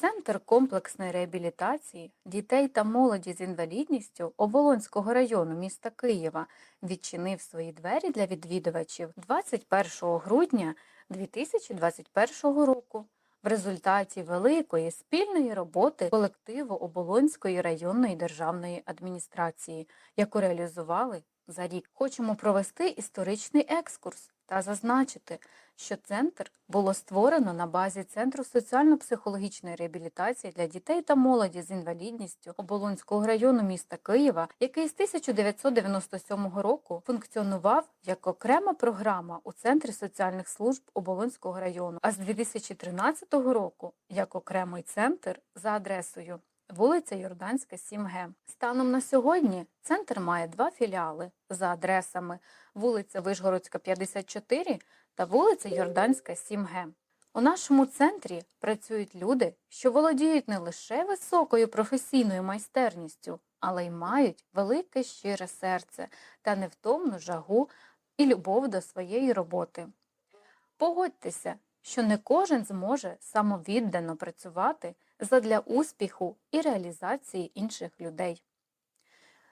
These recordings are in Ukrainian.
Центр комплексної реабілітації дітей та молоді з інвалідністю Оболонського району міста Києва відчинив свої двері для відвідувачів 21 грудня 2021 року в результаті великої спільної роботи колективу Оболонської районної державної адміністрації, яку реалізували за рік. Хочемо провести історичний екскурс та зазначити, що центр було створено на базі Центру соціально-психологічної реабілітації для дітей та молоді з інвалідністю Оболонського району міста Києва, який з 1997 року функціонував як окрема програма у Центрі соціальних служб Оболонського району, а з 2013 року як окремий центр за адресою Вулиця Йорданська, 7Г. Станом на сьогодні центр має два філіали за адресами вулиця Вишгородська, 54 та вулиця Йорданська, 7Г. У нашому центрі працюють люди, що володіють не лише високою професійною майстерністю, але й мають велике щире серце та невтомну жагу і любов до своєї роботи. Погодьтеся, що не кожен зможе самовіддано працювати задля успіху і реалізації інших людей.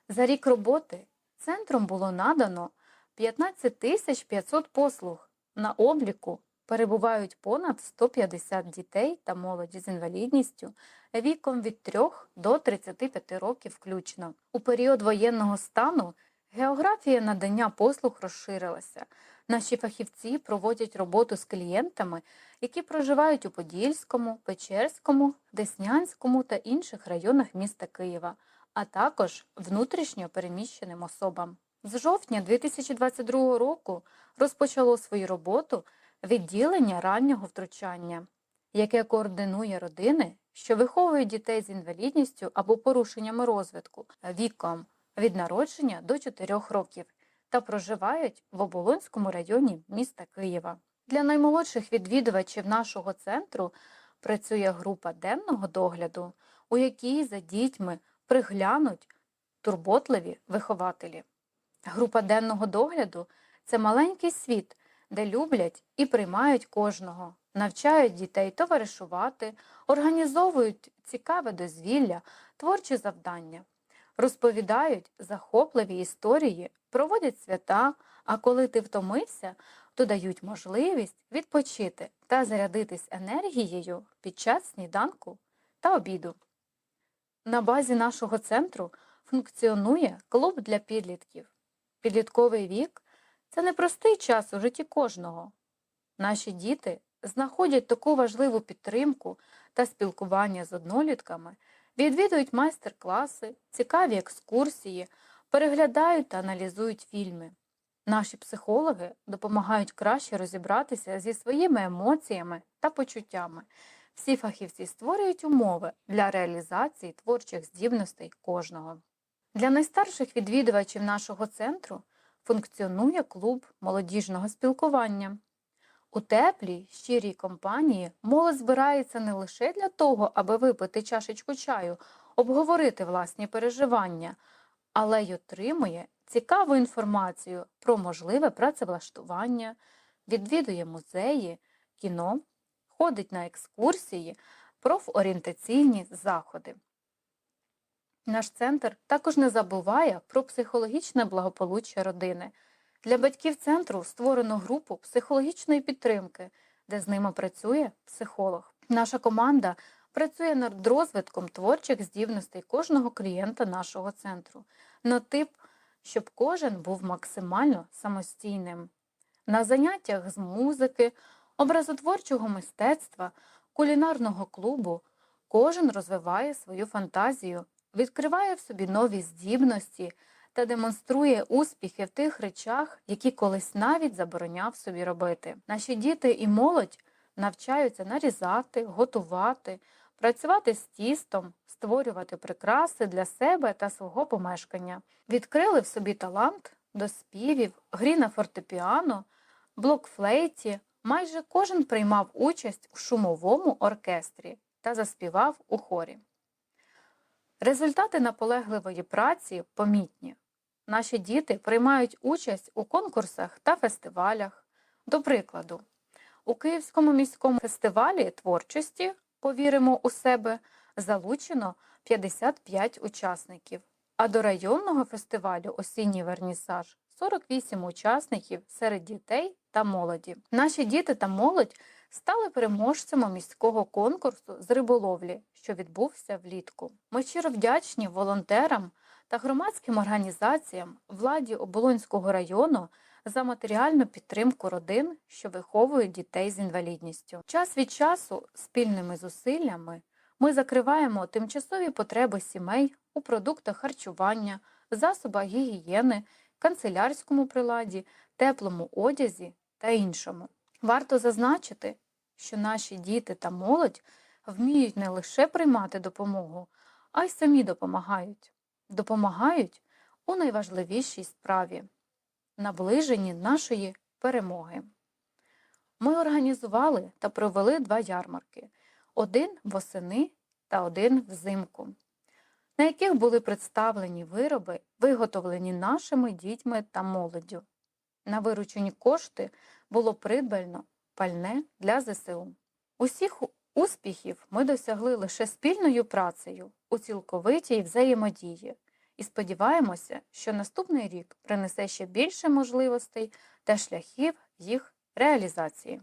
За рік роботи центром було надано 15 тисяч 500 послуг. На обліку перебувають понад 150 дітей та молоді з інвалідністю віком від 3 до 35 років включно. У період воєнного стану географія надання послуг розширилася. Наші фахівці проводять роботу з клієнтами, які проживають у Подільському, Печерському, Деснянському та інших районах міста Києва, а також внутрішньо переміщеним особам. З жовтня 2022 року розпочало свою роботу відділення раннього втручання, яке координує родини, що виховують дітей з інвалідністю або порушеннями розвитку віком від народження до 4 років та проживають в Оболонському районі міста Києва. Для наймолодших відвідувачів нашого центру працює група денного догляду, у якій за дітьми приглянуть турботливі вихователі. Група денного догляду це маленький світ, де люблять і приймають кожного, навчають дітей товаришувати, організовують цікаве дозвілля, творчі завдання, розповідають захопливі історії, проводять свята, а коли ти втомився, то дають можливість відпочити та зарядитись енергією під час сніданку та обіду. На базі нашого центру функціонує клуб для підлітків. Підлітковий вік це непростий час у житті кожного. Наші діти знаходять таку важливу підтримку та спілкування з однолітками, відвідують майстер-класи, цікаві екскурсії, переглядають та аналізують фільми. Наші психологи допомагають краще розібратися зі своїми емоціями та почуттями. Всі фахівці створюють умови для реалізації творчих здібностей кожного. Для найстарших відвідувачів нашого центру функціонує клуб молодіжного спілкування. У теплій, щирій компанії молодь збирається не лише для того, аби випити чашечку чаю, обговорити власні переживання, але й отримує цікаву інформацію про можливе працевлаштування, відвідує музеї, кіно, ходить на екскурсії, профорієнтаційні заходи. Наш центр також не забуває про психологічне благополуччя родини. Для батьків центру створено групу психологічної підтримки, де з ними працює психолог. Наша команда працює над розвитком творчих здібностей кожного клієнта нашого центру на тип, щоб кожен був максимально самостійним. На заняттях з музики, образотворчого мистецтва, кулінарного клубу кожен розвиває свою фантазію, відкриває в собі нові здібності та демонструє успіхи в тих речах, які колись навіть забороняв собі робити. Наші діти і молодь навчаються нарізати, готувати, працювати з тістом, створювати прикраси для себе та свого помешкання. Відкрили в собі талант до співів, грі на фортепіано, блокфлейті. Майже кожен приймав участь у шумовому оркестрі та заспівав у хорі. Результати наполегливої праці помітні. Наші діти приймають участь у конкурсах та фестивалях. До прикладу, у Київському міському фестивалі творчості Повіримо у себе залучено 55 учасників, а до районного фестивалю Осінній вернісаж 48 учасників серед дітей та молоді. Наші діти та молодь стали переможцями міського конкурсу з риболовлі, що відбувся влітку. Ми щиро вдячні волонтерам та громадським організаціям владі Оболонського району за матеріальну підтримку родин, що виховують дітей з інвалідністю. Час від часу спільними зусиллями ми закриваємо тимчасові потреби сімей у продуктах харчування, засобах гігієни, канцелярському приладі, теплому одязі та іншому. Варто зазначити, що наші діти та молодь вміють не лише приймати допомогу, а й самі допомагають. Допомагають у найважливішій справі наближенні нашої перемоги. Ми організували та провели два ярмарки: один восени та один взимку, на яких були представлені вироби, виготовлені нашими дітьми та молоддю. На виручені кошти було придбано пальне для ЗСУ. Усіх успіхів ми досягли лише спільною працею у цілковитій взаємодії і сподіваємося, що наступний рік принесе ще більше можливостей та шляхів їх реалізації.